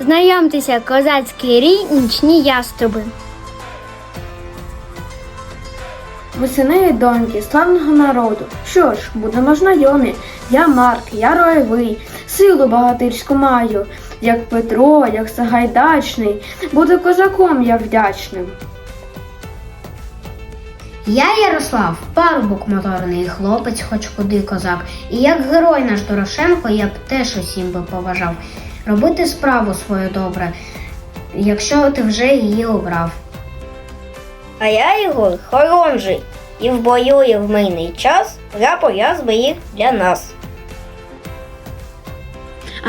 Знайомтеся, козацький рій нічні яструби. Ви сини і доньки славного народу. Що ж, будемо знайомі. Я Марк, я роєвий, силу багатирську маю, як Петро, як Сагайдачний, буду козаком я вдячним. Я Ярослав, парубок моторний, хлопець хоч куди козак. І як герой наш Дорошенко, я б теж усім би поважав. Робити справу свою добре, якщо ти вже її обрав. А я Ігор Хорунжий, і в бою, і в мийний час прапор я зберіг для нас.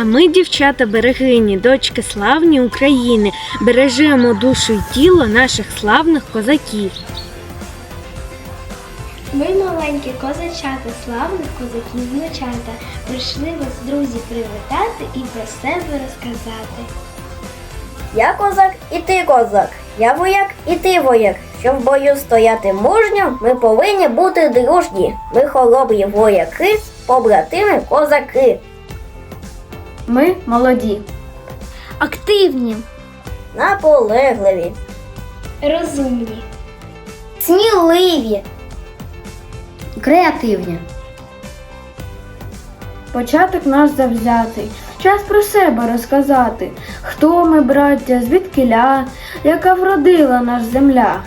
А ми, дівчата берегині, дочки славні України, бережемо душу й тіло наших славних козаків. Ми маленькі козачата, славних козаків внучата, прийшли вас, друзі, привітати і про себе розказати. Я козак, і ти козак. Я вояк, і ти вояк. Щоб в бою стояти мужньо, ми повинні бути дружні. Ми хоробрі вояки, побратими козаки. Ми молоді. Активні. Наполегливі. Розумні. Сміливі. Креативні. Початок наш завзятий. Час про себе розказати. Хто ми, браття, звідкиля, яка вродила наш земля.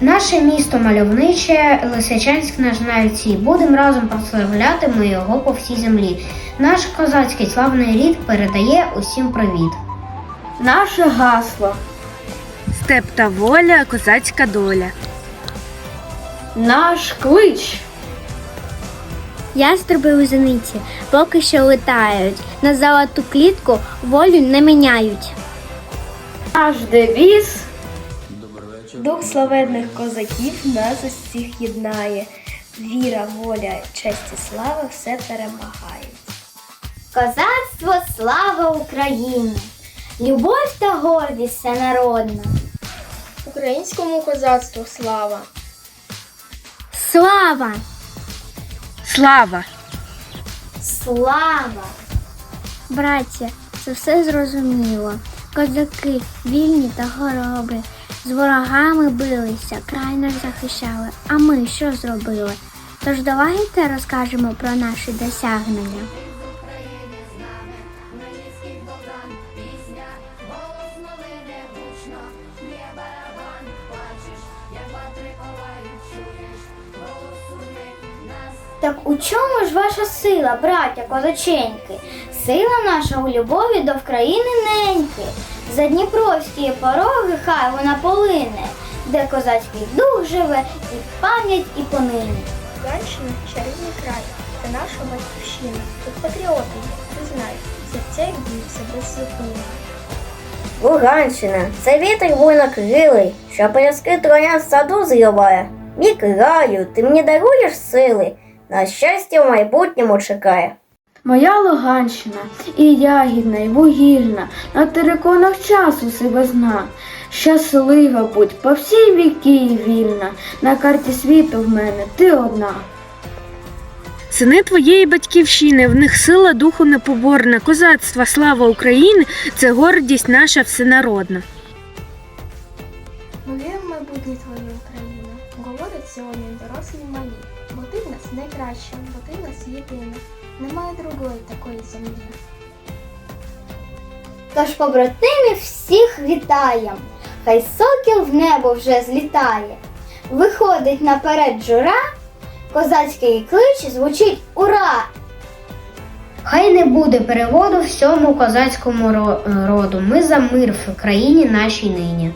Наше місто мальовниче, Лисичанськ наш знають всі. Будем разом прославляти ми його по всій землі. Наш козацький славний рід передає усім привіт. Наше гасло, Степ та воля, козацька доля. Наш клич. Яструби у зениці поки що летають. На золоту клітку волю не міняють. Наш девіз Дух славетних козаків нас усіх єднає. Віра, воля, честь і слава все перемагають. Козацтво слава Україні! Любов та гордість всенародна. Українському козацтву слава! Слава! Слава! Слава! Браття, це все зрозуміло. Козаки вільні та хоробрі. З ворогами билися, край нас захищали. А ми що зробили? Тож давайте розкажемо про наші досягнення. Так у чому ж ваша сила, браття козаченьки? Сила наша у любові до вкраїни неньки. За Дніпровські пороги хай вона полине, де козацький дух живе, і пам'ять, і понині. Луганщина чарівний край. Це наша батьківщина. Тут патріоти ти знаєш, серця як б'ються без зупину. Луганщина, це вітер буйнокрилий, що пляски троян в саду зриває. Мій краю, ти мені даруєш сили, на щастя в майбутньому чекає. Моя Луганщина і ягідна, і вугільна, на териконах часу себе зна. Щаслива будь по всій віки і вільна, на карті світу в мене ти одна. Сини твоєї батьківщини, в них сила духу непоборна, козацтва, слава України це гордість наша всенародна. В України. Говорять сьогодні дорослі малі. Бо ти в нас найкраща, бо ти в нас єдина. Немає другої такої землі. Тож побратимів всіх вітаєм, хай сокіл в небо вже злітає. Виходить наперед жура, козацький клич звучить ура! Хай не буде переводу всьому козацькому роду. Ми за мир в країні нашій нині.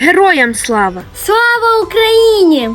Героям слава! Слава Україні!